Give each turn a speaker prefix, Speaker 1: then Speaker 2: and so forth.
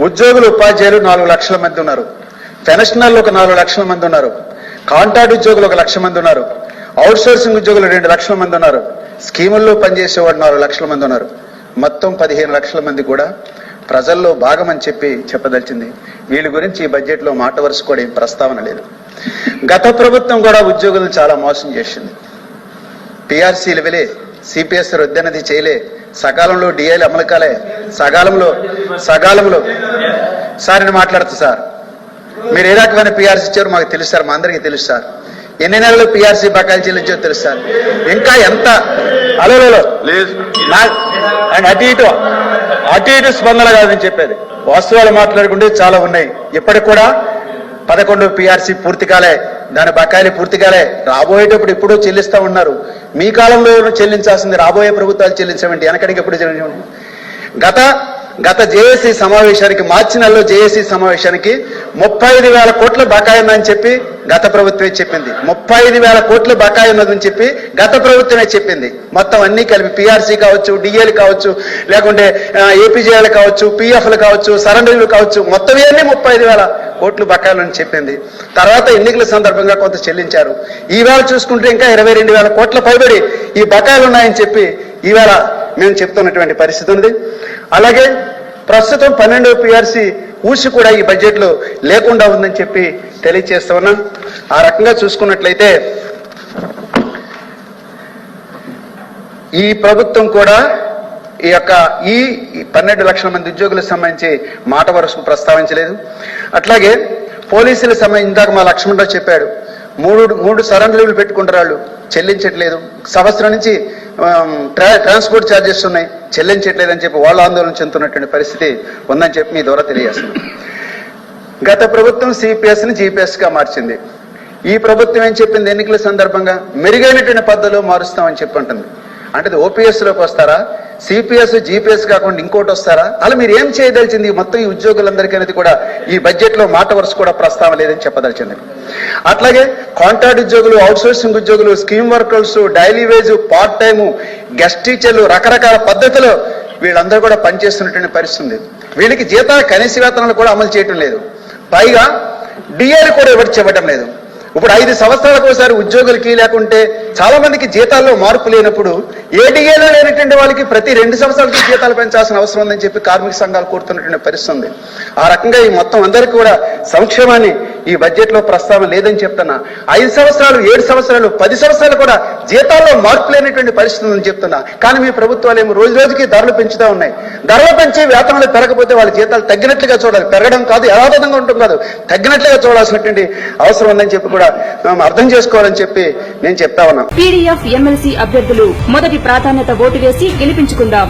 Speaker 1: ఉద్యోగులు ఉపాధ్యాయులు నాలుగు లక్షల మంది ఉన్నారు. పెన్షనర్లు ఒక నాలుగు లక్షల మంది ఉన్నారు. కాంట్రాక్ట్ ఉద్యోగులు ఒక లక్ష మంది ఉన్నారు. అవుట్ సోర్సింగ్ ఉద్యోగులు రెండు లక్షల మంది ఉన్నారు. స్కీముల్లో పనిచేసేవాడు నాలుగు లక్షల మంది ఉన్నారు. మొత్తం పదిహేను లక్షల మంది కూడా ప్రజల్లో భాగమని చెప్పి చెప్పదలిచింది. వీళ్ళ గురించి ఈ బడ్జెట్లో మాట వరుస కూడా ఏం ప్రస్తావన లేదు. గత ప్రభుత్వం కూడా ఉద్యోగులను చాలా మోసం చేసింది. పిఆర్సీలు వెలే సిపిఎస్ రద్దనది చేయలే సకాలంలో డిఐలు అమలు కాలే. సకాలంలో సకాలంలో. సార్ నేను మాట్లాడుతా సార్. మీరు ఏ రకమైన పిఆర్సీ ఇచ్చారో మాకు తెలుసు సార్ మా అందరికీ తెలుసు సార్. ఎన్ని నెలలు పిఆర్సీ బకాయిలు చెల్లించారో తెలుసు సార్. ఇంకా ఎంత? నా ఆయన అటు ఇటు అటు ఇటు స్పందన కాదని చెప్పేది. వాస్తవాలు మాట్లాడుకుంటే చాలా ఉన్నాయి. ఇప్పటికి కూడా పదకొండు పిఆర్సీ పూర్తి కాలే. దాని బకాయిలు పూర్తిగాలే. రాబోయేటప్పుడు ఎప్పుడో చెల్లిస్తా ఉన్నారు. మీ కాలంలో చెల్లించాల్సింది రాబోయే ప్రభుత్వాలు చెల్లించమండి. వెనకడికి ఎప్పుడు చెల్లించమండి? గత గత జేఏసీ సమావేశానికి మార్చి నెలలో జేఏసీ సమావేశానికి ముప్పై ఐదు వేల కోట్ల బకాయి ఉందని చెప్పి గత ప్రభుత్వమే చెప్పింది. ముప్పై ఐదు వేల కోట్ల బకాయి ఉన్నదని చెప్పి గత ప్రభుత్వమే చెప్పింది. మొత్తం అన్ని కలిపి పిఆర్సీ కావచ్చు డిఏలు కావచ్చు లేకుంటే ఏపీజేఏలు కావచ్చు పిఎఫ్లు కావచ్చు సరెండర్లు కావచ్చు మొత్తం ఇవన్నీ ముప్పై ఐదు వేల కోట్లు బకాయిలు అని చెప్పింది. తర్వాత ఎన్నికల సందర్భంగా కొంత చెల్లించారు. ఈవేళ చూసుకుంటే ఇంకా ఇరవై రెండు వేల కోట్ల పైబడి ఈ బకాయిలు ఉన్నాయని చెప్పి ఈవేళ మేము చెప్తున్నటువంటి పరిస్థితి ఉంది అలాగే ప్రస్తుతం పన్నెండు పిఆర్సీ ఊసి కూడా ఈ బడ్జెట్లో లేకుండా ఉందని చెప్పి తెలియజేస్తా ఉన్నాం. ఆ రకంగా చూసుకున్నట్లయితే ఈ ప్రభుత్వం కూడా ఈ యొక్క ఈ పన్నెండు లక్షల మంది ఉద్యోగులకు సంబంధించి మాట వరుసకు ప్రస్తావించలేదు. అట్లాగే పోలీసులకు సంబంధించి ఇందాక మా లక్ష్మణరావు చెప్పాడు మూడు మూడు సరెండర్లు పెట్టుకుంటారు వాళ్ళు చెల్లించట్లేదు. సంవత్సరం నుంచి ట్రాన్స్పోర్ట్ ఛార్జెస్ ఉన్నాయి. చెల్లించట్లేదని చెప్పి వాళ్ళు ఆందోళన చెందుతున్నటువంటి పరిస్థితి ఉందని చెప్పి మీ ద్వారా తెలియజేస్తున్నాం. గత ప్రభుత్వం సిపిఎస్ని గా మార్చింది. ఈ ప్రభుత్వం ఏం చెప్పింది ఎన్నికల సందర్భంగా? మెరుగైనటువంటి పద్ధతిలో మారుస్తామని చెప్పి ఉంటుంది అంటే అది ఓపీఎస్లోకి వస్తారా? సిపిఎస్ జీపీఎస్ కాకుండా ఇంకోటి వస్తారా? అలా మీరు ఏం చేయదలిచింది? మొత్తం ఈ ఉద్యోగులందరికీ అనేది కూడా ఈ బడ్జెట్లో మాట వరుస కూడా ప్రస్తావన లేదని చెప్పదలిచింది. అట్లాగే కాంట్రాక్ట్ ఉద్యోగులు అవుట్సోర్సింగ్ ఉద్యోగులు scheme workers daily wage part time guest టీచర్లు రకరకాల పద్ధతిలో వీళ్ళందరూ కూడా పనిచేస్తున్నటువంటి పరిస్థితి ఉంది. వీళ్ళకి జీతాల కనీస వేతనాలు కూడా అమలు చేయటం లేదు. పైగా డిఆర్ కూడా ఎవరు చెప్పడం లేదు. ఇప్పుడు ఐదు సంవత్సరాలకు ఒకసారి ఉద్యోగులకి లేకుంటే చాలా మందికి జీతాల్లో మార్పు లేనప్పుడు ఏ లేనటువంటి వాళ్ళకి ప్రతి రెండు సంవత్సరాలకి జీతాలు పెంచాల్సిన అవసరం ఉందని చెప్పి కార్మిక సంఘాలు కోరుతున్నటువంటి పరిస్థితి ఉంది. ఆ రకంగా ఈ మొత్తం అందరికీ కూడా సంక్షేమాన్ని ఈ బడ్జెట్లో ప్రస్తావన లేదని చెప్తున్నా. ఐదు సంవత్సరాలు ఏడు సంవత్సరాలు పది సంవత్సరాలు కూడా జీతాల్లో మార్పు లేనటువంటి పరిస్థితి అని చెప్తున్నా. కానీ మీ ప్రభుత్వాలు ఏమో రోజు రోజుకి ధరలు పెంచుతూ ఉన్నాయి. ధరలు పెంచి వేతనాలు పెరగకపోతే వాళ్ళ జీతాలు తగ్గినట్లుగా చూడాలి. పెరగడం కాదు యథాతథంగా ఉంటుంది కాదు. తగ్గినట్లుగా చూడాల్సినటువంటి అవసరం ఉందని చెప్పి కూడా మేము అర్థం చేసుకోవాలని చెప్పి నేను చెప్తా ఉన్నా.
Speaker 2: పీడీఎఫ్ ఎమ్మెల్సీ అభ్యర్థులు మొదటి ప్రాధాన్యత ఓటు వేసి గెలిపించుకుందాం.